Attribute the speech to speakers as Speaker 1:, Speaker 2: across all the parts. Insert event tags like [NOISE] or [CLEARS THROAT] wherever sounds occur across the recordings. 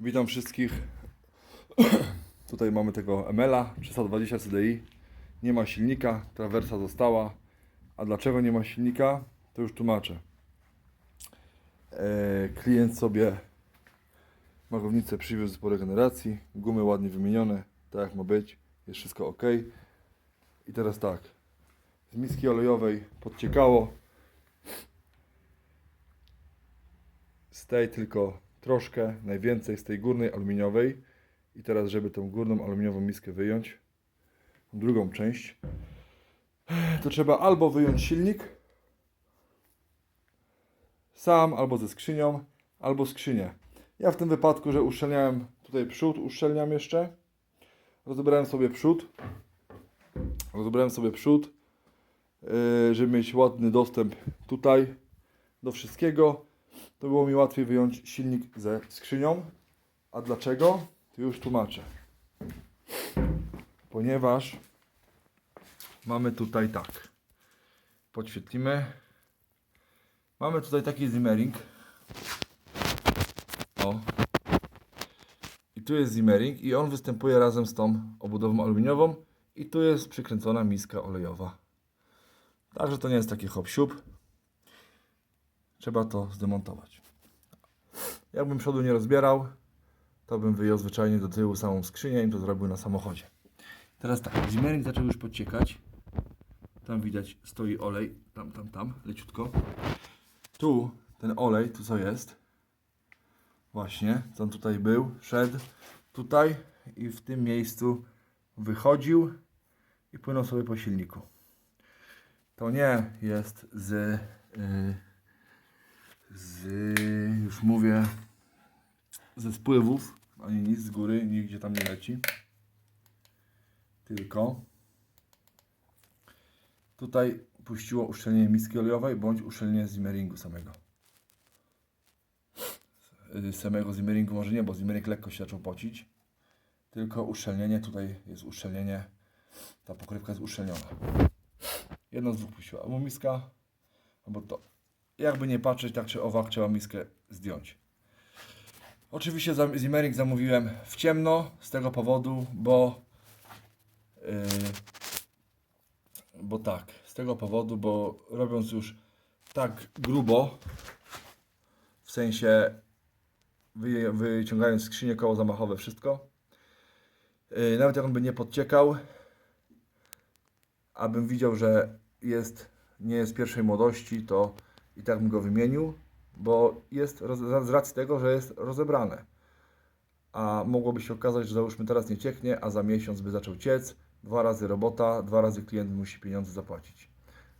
Speaker 1: Witam wszystkich. [CLEARS THROAT] Tutaj mamy tego ML-a 320 CDI. Nie ma silnika, trawersa została. A dlaczego nie ma silnika? To już tłumaczę. E, klient sobie magownicę przywiózł po regeneracji. Gumy ładnie wymienione, tak jak ma być. Jest wszystko ok. I teraz tak. Z miski olejowej podciekało. z tej tylko troszkę, najwięcej z tej górnej aluminiowej. I teraz, żeby tą górną aluminiową miskę wyjąć, drugą część, to trzeba albo wyjąć silnik sam, albo ze skrzynią, albo skrzynię. Ja w tym wypadku, że uszczelniałem tutaj przód, uszczelniam jeszcze. Rozebrałem sobie przód. Rozebrałem sobie przód, yy, żeby mieć ładny dostęp tutaj do wszystkiego to było mi łatwiej wyjąć silnik ze skrzynią. A dlaczego? To już tłumaczę. Ponieważ mamy tutaj tak. Podświetlimy. Mamy tutaj taki zimmering. O. I tu jest zimmering i on występuje razem z tą obudową aluminiową i tu jest przykręcona miska olejowa. Także to nie jest taki hop siup trzeba to zdemontować. Jakbym przodu nie rozbierał, to bym wyjął zwyczajnie do tyłu samą skrzynię i to zrobił na samochodzie. Teraz tak, zimmering zaczął już podciekać. Tam widać stoi olej, tam, tam, tam, leciutko. Tu ten olej, tu co jest, właśnie, co on tutaj był, szedł tutaj i w tym miejscu wychodził i płynął sobie po silniku. To nie jest z... Yy, z, już mówię, ze spływów, ani nic z góry, nigdzie tam nie leci. Tylko tutaj puściło uszczelnienie miski olejowej bądź uszczelnienie zimmeringu samego. Y, Samego zimmeringu może nie, bo zimmering lekko się zaczął pocić. Tylko uszczelnienie, tutaj jest uszczelnienie, ta pokrywka jest uszczelniona. Jedno z dwóch puściła, albo miska, albo to jakby nie patrzeć, tak czy owak trzeba miskę zdjąć. Oczywiście Zimmering zamówiłem w ciemno z tego powodu, bo yy, bo tak, z tego powodu, bo robiąc już tak grubo, w sensie wy, wyciągając skrzynię, koło zamachowe, wszystko, yy, nawet jak on by nie podciekał, abym widział, że jest, nie jest pierwszej młodości, to i tak bym go wymienił, bo jest z racji tego, że jest rozebrane. A mogłoby się okazać, że załóżmy teraz nie cieknie, a za miesiąc by zaczął ciec, dwa razy robota, dwa razy klient musi pieniądze zapłacić.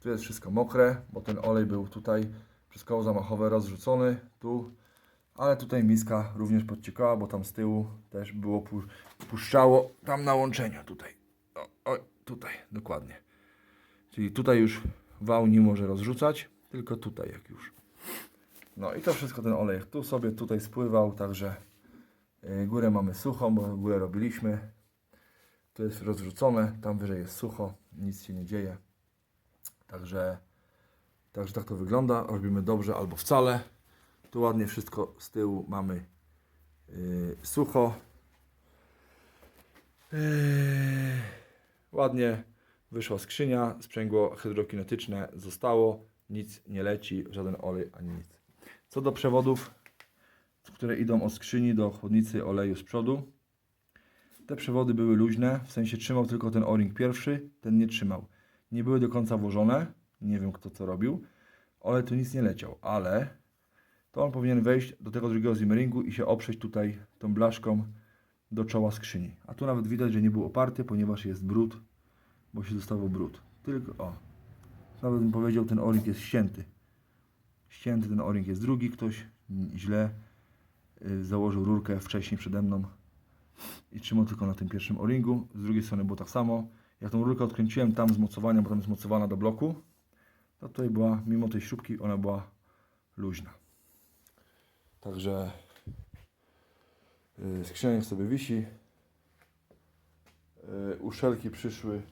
Speaker 1: Tu jest wszystko mokre, bo ten olej był tutaj przez koło zamachowe rozrzucony, tu, ale tutaj miska również podciekała, bo tam z tyłu też było pu- puszczało tam na łączeniu, tutaj. O, o, tutaj, dokładnie. Czyli tutaj już wał nie może rozrzucać, tylko tutaj jak już. No i to wszystko ten olej tu sobie tutaj spływał, także y, górę mamy suchą, bo górę robiliśmy. Tu jest rozrzucone, tam wyżej jest sucho, nic się nie dzieje. Także, także tak to wygląda. Robimy dobrze albo wcale. Tu ładnie wszystko z tyłu mamy y, sucho. Yy, ładnie wyszła skrzynia, sprzęgło hydrokinetyczne zostało, nic nie leci, żaden olej ani nic. Co do przewodów, które idą od skrzyni do chłodnicy oleju z przodu, te przewody były luźne, w sensie trzymał tylko ten o-ring pierwszy, ten nie trzymał. Nie były do końca włożone, nie wiem kto co robił, olej tu nic nie leciał, ale to on powinien wejść do tego drugiego zimmeringu i się oprzeć tutaj tą blaszką do czoła skrzyni. A tu nawet widać, że nie był oparty, ponieważ jest brud, bo się dostawał brud. Tylko, o, nawet bym powiedział, ten o-ring jest ścięty. Ścięty ten o-ring jest drugi, ktoś źle y, założył rurkę wcześniej przede mną i trzymał tylko na tym pierwszym o-ringu. Z drugiej strony było tak samo. Jak tą rurkę odkręciłem tam z mocowania, bo tam jest mocowana do bloku, to tutaj była, mimo tej śrubki, ona była luźna. Także yy, skrzynia sobie wisi. Yy, uszelki przyszły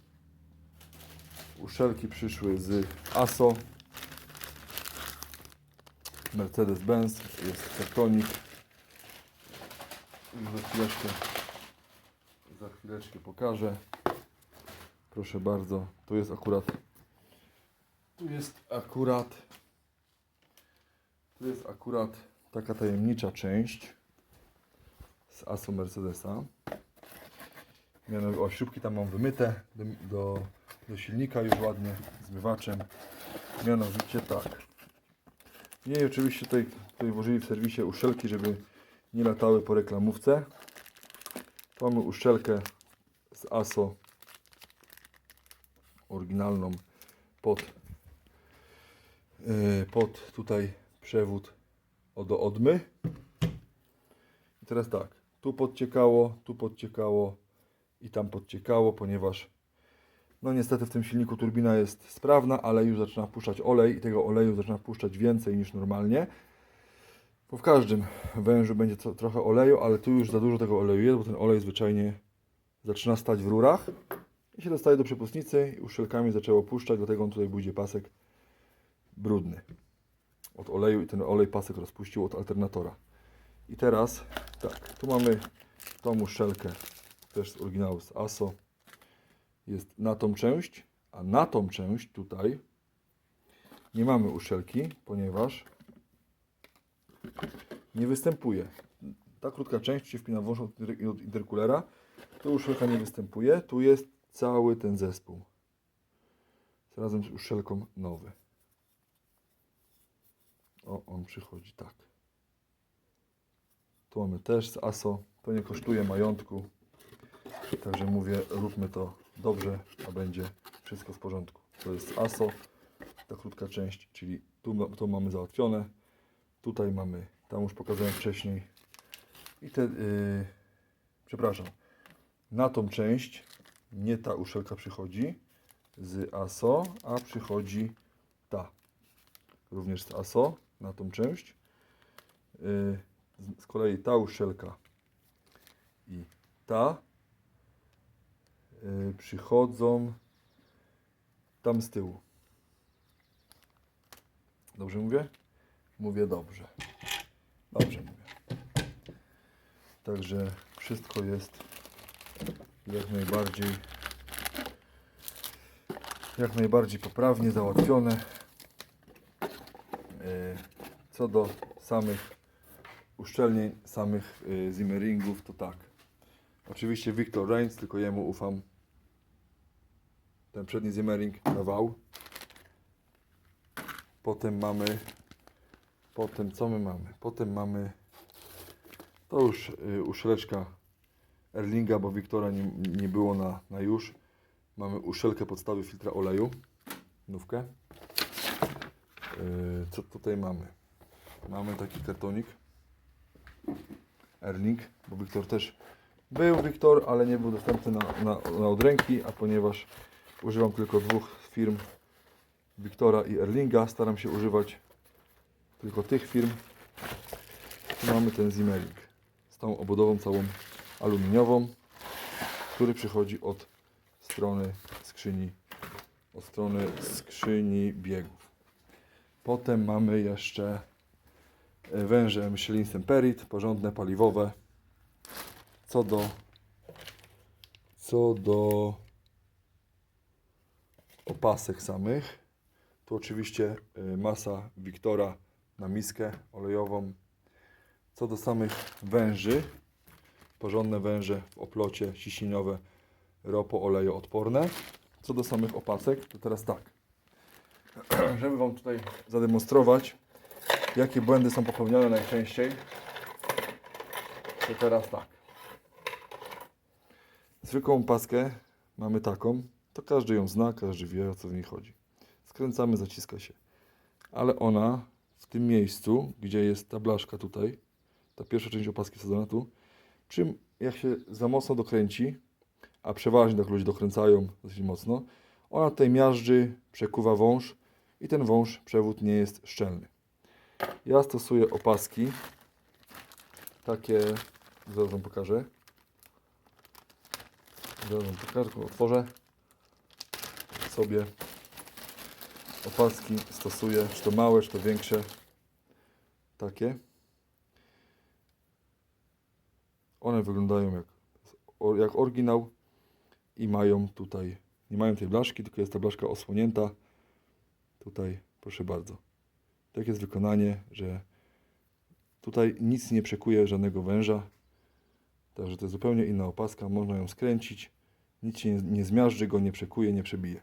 Speaker 1: Uszelki przyszły z ASO. Mercedes-Benz, jest kartonik. Za chwileczkę, za chwileczkę pokażę. Proszę bardzo, tu jest akurat, tu jest akurat, tu jest akurat taka tajemnicza część z ASO Mercedesa. Mianowicie, o, śrubki tam mam wymyte do, do, do silnika już ładnie zmywaczem. Mianowicie tak. I oczywiście tutaj, tutaj włożyli w serwisie uszczelki, żeby nie latały po reklamówce. Mamy uszczelkę z ASO oryginalną pod, yy, pod tutaj przewód do odmy. I teraz tak, tu podciekało, tu podciekało i tam podciekało, ponieważ no niestety w tym silniku turbina jest sprawna, ale już zaczyna wpuszczać olej i tego oleju zaczyna wpuszczać więcej niż normalnie. Bo w każdym wężu będzie co, trochę oleju, ale tu już za dużo tego oleju jest, bo ten olej zwyczajnie zaczyna stać w rurach i się dostaje do przepustnicy i uszczelkami zaczęło puszczać, dlatego on tutaj będzie pasek brudny od oleju i ten olej pasek rozpuścił od alternatora. I teraz tak, tu mamy tą uszczelkę też z oryginału z ASO jest na tą część, a na tą część tutaj nie mamy uszczelki, ponieważ nie występuje. Ta krótka część się wpina włącz od inter- od interkulera, tu uszczelka nie występuje, tu jest cały ten zespół. Razem z uszczelką nowy. O, on przychodzi tak. Tu mamy też z ASO. To nie kosztuje majątku. Także mówię, róbmy to dobrze, a będzie wszystko w porządku. To jest ASO, ta krótka część, czyli tu, to mamy załatwione. Tutaj mamy, tam już pokazałem wcześniej. I te, yy, przepraszam, na tą część nie ta uszelka przychodzi z ASO, a przychodzi ta. Również z ASO na tą część. Yy, z- kolei ta uszelka i ta przychodzą tam z tyłu. Dobrze mówię? Mówię dobrze. Dobrze mówię. Także wszystko jest jak najbardziej jak najbardziej poprawnie załatwione. Yy, Co do samych uszczelnień, samych yy, zimmeringów, to tak. Oczywiście Victor Reigns, tylko jemu ufam. Ten przedni zimmering na wał. Potem mamy Potem co my mamy? Potem mamy to już y, uszczeleczka Erlinga, bo Wiktora nie, nie było na, na już. Mamy uszczelkę podstawy filtra oleju, nówkę. Y, co tutaj mamy? Mamy taki kartonik Erling, bo Wiktor też był Wiktor, ale nie był dostępny na, na, na od ręki, a ponieważ używam tylko dwóch firm Wiktora i Erlinga, staram się używać tylko tych firm. Tu mamy ten Zimmering z tą obudową całą aluminiową, który przychodzi od strony skrzyni, od strony skrzyni biegów. Potem mamy jeszcze e, węże Michelin Semperit, porządne, paliwowe. Co do co do opasek samych, tu oczywiście y, masa Wiktora na miskę olejową. Co do samych węży, porządne węże w oplocie ciśnieniowe ropo olejoodporne. Co do samych opasek, to teraz tak. [CLEARS THROAT] Żeby Wam tutaj zademonstrować, jakie błędy są popełniane najczęściej, to teraz tak. Zwykłą paskę mamy taką, to każdy ją zna, każdy wie o co w niej chodzi. Skręcamy, zaciska się. Ale ona w tym miejscu, gdzie jest ta blaszka tutaj, ta pierwsza część opaski wsadzona tu, czym jak się za mocno dokręci, a przeważnie tak ludzie dokręcają dosyć mocno, ona tutaj miażdży, przekuwa wąż i ten wąż, przewód nie jest szczelny. Ja stosuję opaski takie, zaraz Wam pokażę. Pokażę, tylko otworzę sobie opaski stosuję, czy to małe, czy to większe, takie. One wyglądają jak, jak oryginał i mają tutaj, nie mają tej blaszki, tylko jest ta blaszka osłonięta. Tutaj, proszę bardzo. Tak jest wykonanie, że tutaj nic nie przekuje żadnego węża. Także to jest zupełnie inna opaska, można ją skręcić. Nic się nie, nie zmiażdży go, nie przekuje, nie przebije.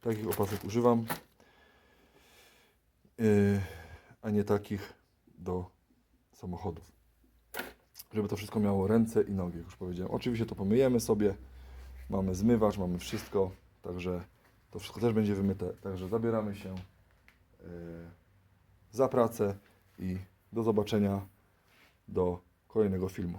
Speaker 1: Takich opasek używam, yy, a nie takich do samochodów. Żeby to wszystko miało ręce i nogi, jak już powiedziałem. Oczywiście to pomyjemy sobie, mamy zmywacz, mamy wszystko, także to wszystko też będzie wymyte. Także zabieramy się yy, za pracę i do zobaczenia do kolejnego filmu.